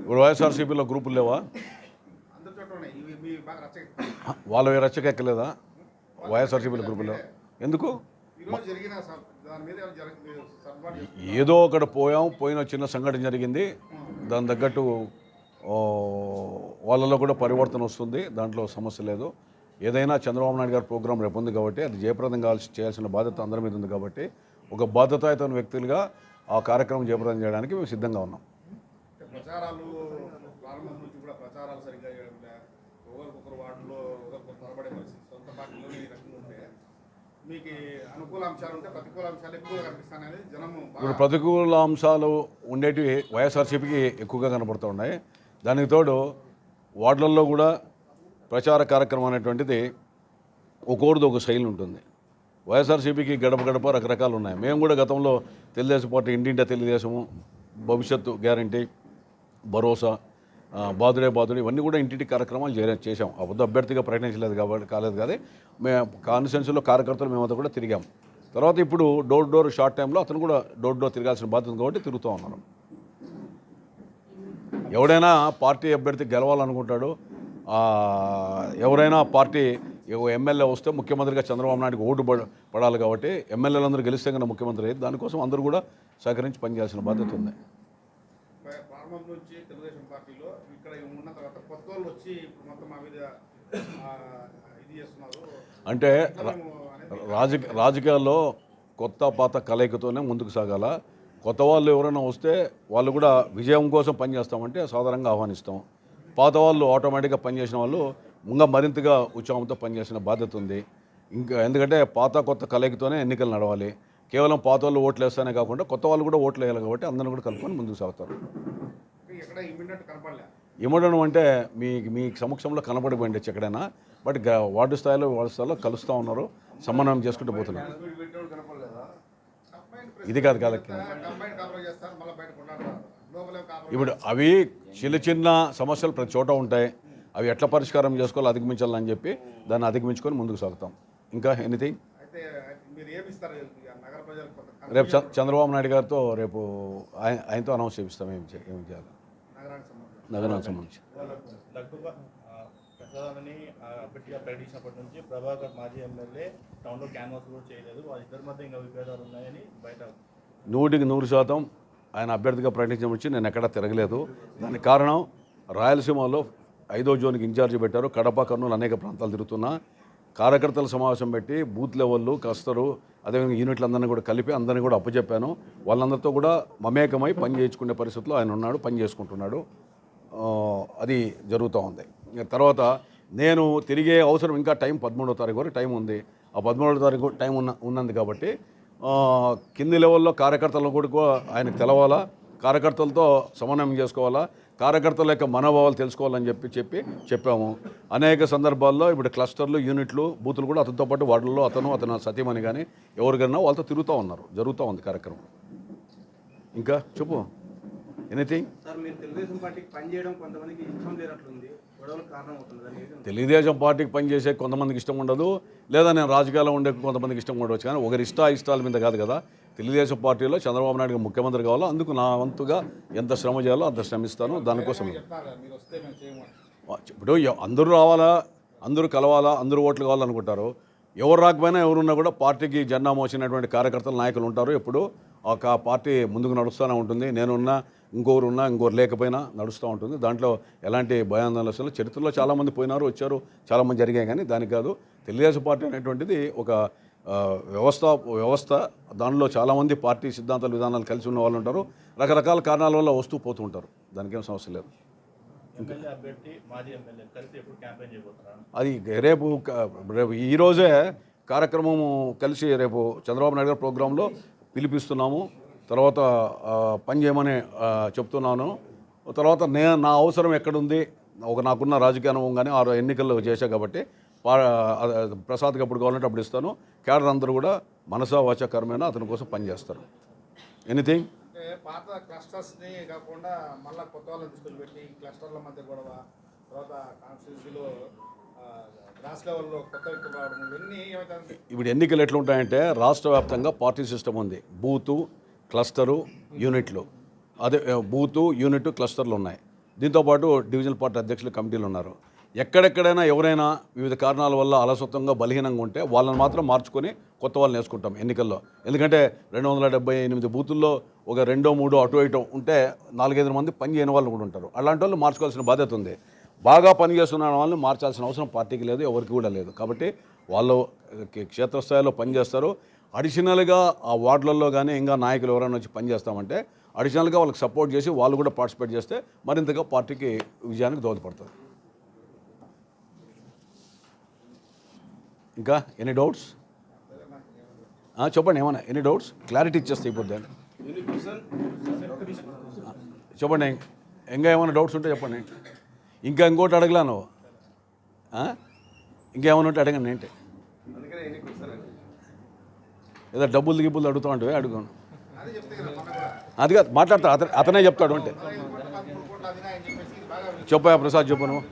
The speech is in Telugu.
ఇప్పుడు వైఎస్ఆర్సీపీలో గ్రూపులు లేవా? వాళ్ళ రచ్చకెక్కలేదా? వైఎస్ఆర్సీపీలో గ్రూపులో ఎందుకు? సర్దుబాటు చేస్తున్నారు? ఏదో ఒకటి పోయాం. పోయిన చిన్న సంఘటన జరిగింది. దాని తగ్గట్టు వాళ్ళలో కూడా పరివర్తన వస్తుంది. దాంట్లో సమస్య లేదు. ఏదైనా చంద్రబాబు నాయుడు గారి ప్రోగ్రాం రేపు ఉంది కాబట్టి అది జయప్రదం కావాల్సి చేయాల్సిన బాధ్యత అందరి మీద ఉంది కాబట్టి ఒక బాధ్యతాయుతమైన వ్యక్తులుగా ఆ కార్యక్రమం జయప్రదం చేయడానికి మేము సిద్ధంగా ఉన్నాం. ఇప్పుడు ప్రతికూల అంశాలు ఉండేటివి వైఎస్ఆర్సీపీకి ఎక్కువగా కనపడుతూ ఉన్నాయి. దానికి తోడు వార్డులలో కూడా ప్రచార కార్యక్రమం అనేటువంటిది ఒక్కోరిది ఒక శైలి ఉంటుంది. వైఎస్ఆర్సీపీకి గడప గడప రకరకాలు ఉన్నాయి. మేము కూడా గతంలో తెలుగుదేశం పార్టీ ఇంటింటా తెలుగుదేశము భవిష్యత్తు గ్యారంటీ భరోసా బాధుడే బాధుడే ఇవన్నీ కూడా ఇంటింటి కార్యక్రమాలు చేరే చేశాం. అబద్ధ అభ్యర్థిగా ప్రకటించలేదు కాబట్టి కాలేదు కానీ మేము కాన్స్టిట్యున్సీలో కార్యకర్తలు మేమంతా కూడా తిరిగాం. తర్వాత ఇప్పుడు డోర్ డోర్ షార్ట్ టైంలో అతను కూడా డోర్ డోర్ తిరగాల్సిన బాధ్యత కాబట్టి తిరుగుతూ ఉన్నారు ఎవడైనా పార్టీ అభ్యర్థి గెలవాలనుకుంటాడు ఎవరైనా పార్టీ ఎమ్మెల్యే వస్తే ముఖ్యమంత్రిగా చంద్రబాబు నాయుడుకి ఓటు పడ పడాలి కాబట్టి ఎమ్మెల్యేలందరూ గెలిస్తే కన్నా ముఖ్యమంత్రి అయ్యి దానికోసం అందరూ కూడా సహకరించి పనిచేయాల్సిన బాధ్యత ఉంది. ప్ర- ప్రారంభం నుంచి తెలుగుదేశం పార్టీలో ఇక్కడ ఉన్న తర్వాత కొత్త వాళ్ళు వచ్చి ఇప్పుడు మొత్తం మా మీద ఆ, ఇది చేస్తున్నారు. అంటే రాజకీయ రాజకీయాల్లో కొత్త పాత కలయికతోనే ముందుకు సాగాల. కొత్త వాళ్ళు ఎవరైనా వస్తే వాళ్ళు కూడా విజయం కోసం పనిచేస్తామంటే సాధారణంగా ఆహ్వానిస్తాం. పాత వాళ్ళు ఆటోమేటిక్గా పనిచేసిన వాళ్ళు ఇంకా మరింతగా ఉత్సాహంతో పనిచేసిన బాధ్యత ఉంది. ఇంకా ఎందుకంటే పాత కొత్త కలయికతోనే ఎన్నికలు నడవాలి. కేవలం పాత వాళ్ళు ఓట్లు వేస్తానే కాకుండా కొత్త వాళ్ళు కూడా ఓట్లు వేయాలి కాబట్టి అందరిని కూడా కలుపుకొని ముందుకు సాగుతారు. ఇమ్మడడం అంటే మీ మీ సమక్షంలో కనబడిపోయింది ఎక్కడైనా బట్ వార్డు స్థాయిలో వార్డు స్థాయిలో కలుస్తూ ఉన్నారు సమన్వయం చేసుకుంటూ పోతున్నారు. ఇది కాదు కాదు. ఇప్పుడు అవి చిన్న చిన్న సమస్యలు ప్రతి చోట ఉంటాయి. అవి ఎట్లా పరిష్కారం చేసుకోవాలో అధిగమించాలని చెప్పి దాన్ని అధిగమించుకొని ముందుకు సాగుతాం. ఇంకా ఎనీథింగ్ రేపు చంద్రబాబు నాయుడు గారితో రేపు ఆయన ఆయనతో అనౌన్స్ చేపిస్తాం ఏం ఏం చేయాలి? నగరానికి సంబంధించి. ప్రసాదాన్ని ప్రకటించినప్పటి నుంచి ప్రభాకర్ మాజీ ఎమ్మెల్యే టౌన్లో క్యాన్వాస్ కూడా చేయలేదు. వాళ్ళిద్దరి మధ్య ఇంకా విభేదాలు ఉన్నాయని బయట నూటికి నూరు శాతం ఆయన అభ్యర్థిగా ప్రకటించడం వచ్చి నేను ఎక్కడా తిరగలేదు. దానికి కారణం రాయలసీమలో ఐదో జోన్కి ఇన్ఛార్జి పెట్టారు. కడప కర్నూలు అనేక ప్రాంతాలు తిరుగుతున్నా. కార్యకర్తల సమావేశం పెట్టి బూత్ లెవెల్లో కస్తరు అదేవిధంగా యూనిట్లందరినీ కూడా కలిపి అందరినీ కూడా అప్పచెప్పాను వాళ్ళందరితో కూడా మమేకమై పని చేయించుకునే పరిస్థితిలో ఆయన ఉన్నాడు పని చేసుకుంటున్నాడు. అది జరుగుతూ ఉంది. తర్వాత నేను తిరిగే అవసరం ఇంకా టైం పదమూడో తారీఖు వరకు టైం ఉంది. ఆ పదమూడో తారీఖు టైం ఉన్న ఉన్నది కాబట్టి కింది లెవెల్లో కార్యకర్తలను కూడా ఆయనకు తెలవాలా? కార్యకర్తలతో సమన్వయం చేసుకోవాలా? కార్యకర్తల యొక్క మనోభావాలు తెలుసుకోవాలని చెప్పి చెప్పి చెప్పాము. అనేక సందర్భాల్లో ఇప్పుడు క్లస్టర్లు యూనిట్లు బూతులు కూడా అతనితో పాటు వార్డుల్లో అతను అతను సతీమణి కానీ ఎవరికైనా వాళ్ళతో తిరుగుతూ ఉన్నారు. జరుగుతూ ఉంది కార్యక్రమం. ఇంకా చెప్పు. ఎనీథింగ్ సార్ మీరు తెలుగుదేశం పార్టీకి పనిచేయడం కొంతమందికి ఇష్టం లేనట్లుంది. తెలుగుదేశం పార్టీకి పనిచేసే కొంతమందికి ఇష్టం ఉండదు. లేదా నేను రాజకీయాల్లో ఉండే కొంతమందికి ఇష్టం ఉండవచ్చు. కానీ ఒకరి ఇష్ట ఇష్టాల మీద కాదు కదా. తెలుగుదేశం పార్టీలో చంద్రబాబు నాయుడు ముఖ్యమంత్రి కావాలో? అందుకు నా వంతుగా ఎంత శ్రమ చేయాలో అంత శ్రమిస్తాను దానికోసం. ఇప్పుడు అందరూ రావాలా? అందరూ కలవాలా? అందరూ ఓట్లు కావాలనుకుంటారు. ఎవరు రాకపోయినా ఎవరున్నా కూడా పార్టీకి జెండా మోసినటువంటి కార్యకర్తలు నాయకులు ఉంటారు. ఎప్పుడు ఆ కా- పార్టీ ముందుకు నడుస్తూనే ఉంటుంది. నేనున్నా ఇంకొకరు ఉన్నా ఇంకొకరు లేకపోయినా నడుస్తూ ఉంటుంది. దాంట్లో ఎలాంటి భయాందోళన అసలు చరిత్రలో చాలామంది పోయినారు వచ్చారు చాలామంది జరిగాయి కానీ దానికి కాదు. తెలుగుదేశం పార్టీ అనేటువంటిది ఒక వ్యవస్థ వ్యవస్థ దానిలో చాలామంది పార్టీ సిద్ధాంతాలు విధానాలు కలిసి ఉన్న వాళ్ళు ఉంటారు. రకరకాల కారణాల వల్ల వస్తూ పోతూ ఉంటారు. దానికేం సమస్య లేదు. అది రేపు రేపు ఈరోజే కార్యక్రమము కలిసి రేపు చంద్రబాబు నాయుడు గారి ప్రోగ్రాంలో పిలిపిస్తున్నాము. తర్వాత పని చేయమని చెప్తున్నాను. తర్వాత నే నా అవసరం ఎక్కడుంది? ఒక నాకున్న రాజకీయ అనుభవం కానీ ఆరు ఎన్నికల్లో చేశా కాబట్టి ప్రసాద్కి అప్పుడు కావాలంటే అప్పుడు ఇస్తాను. క్యాడర్ అందరూ కూడా మనసా వాచ కర్మేనా అతని కోసం పనిచేస్తారు ఎనీథింగ్ అంటే పాత క్లస్టర్స్ని కాకుండా మళ్ళీ కొత్త వాళ్ళని తీసుకొని పెట్టి క్లస్టర్ల మధ్య గొడవ తర్వాత కాన్స్టిట్యూన్సీలో గ్రాస్ లెవెల్లో కొత్త వ్యక్తులు రావడం ఇవన్నీ ఏమవుతుంది ఇప్పుడు ఎన్నికలు ఎట్లుంటాయంటే రాష్ట్ర వ్యాప్తంగా పార్టీ సిస్టమ్ ఉంది. బూతు క్లస్టరు యూనిట్లు. అదే బూతు యూనిట్ క్లస్టర్లు ఉన్నాయి. దీంతోపాటు డివిజనల్ పార్టీ అధ్యక్షులు కమిటీలు ఉన్నారు. ఎక్కడెక్కడైనా ఎవరైనా వివిధ కారణాల వల్ల అలసత్వంగా బలహీనంగా ఉంటే వాళ్ళని మాత్రం మార్చుకొని కొత్త వాళ్ళని వేసుకుంటాం ఎన్నికల్లో. ఎందుకంటే రెండు వందల డెబ్బై ఎనిమిది బూతుల్లో ఒక రెండో మూడో అటు ఇటు ఉంటే నాలుగైదు మంది పని చేయని వాళ్ళు కూడా ఉంటారు. అలాంటి వాళ్ళు మార్చుకోవాల్సిన బాధ్యత ఉంది. బాగా పనిచేస్తున్న వాళ్ళని మార్చాల్సిన అవసరం పార్టీకి లేదు ఎవరికి కూడా లేదు. కాబట్టి వాళ్ళు క్షేత్రస్థాయిలో పనిచేస్తారు అడిషనల్గా ఆ వార్డులలో కానీ ఇంకా నాయకులు ఎవరైనా వచ్చి పనిచేస్తామంటే అడిషనల్గా వాళ్ళకి సపోర్ట్ చేసి వాళ్ళు కూడా పార్టిసిపేట్ చేస్తే మరింతగా పార్టీకి విజయానికి దోహదపడుతుంది ఇంకా ఎనీ డౌట్స్? చెప్పండి ఏమన్నా ఎనీ డౌట్స్? క్లారిటీ ఇచ్చేస్తే అయిపోద్ది చెప్పండి ఇంకా ఏమైనా డౌట్స్ ఉంటే చెప్పండి. ఇంకా ఇంకోటి అడగలా నువ్వు? ఇంకేమైనా ఉంటే అడగండి ఏంటి? ఏదో డబ్బులు గిబ్బులు అడుగుతా ఉంటే అడుగును. అది కాదు మాట్లాడతాడు అతనే అతనే చెప్తాడు అంటే. చెప్పయా చెప్పా ప్రసాద్ చెప్పు నువ్వు.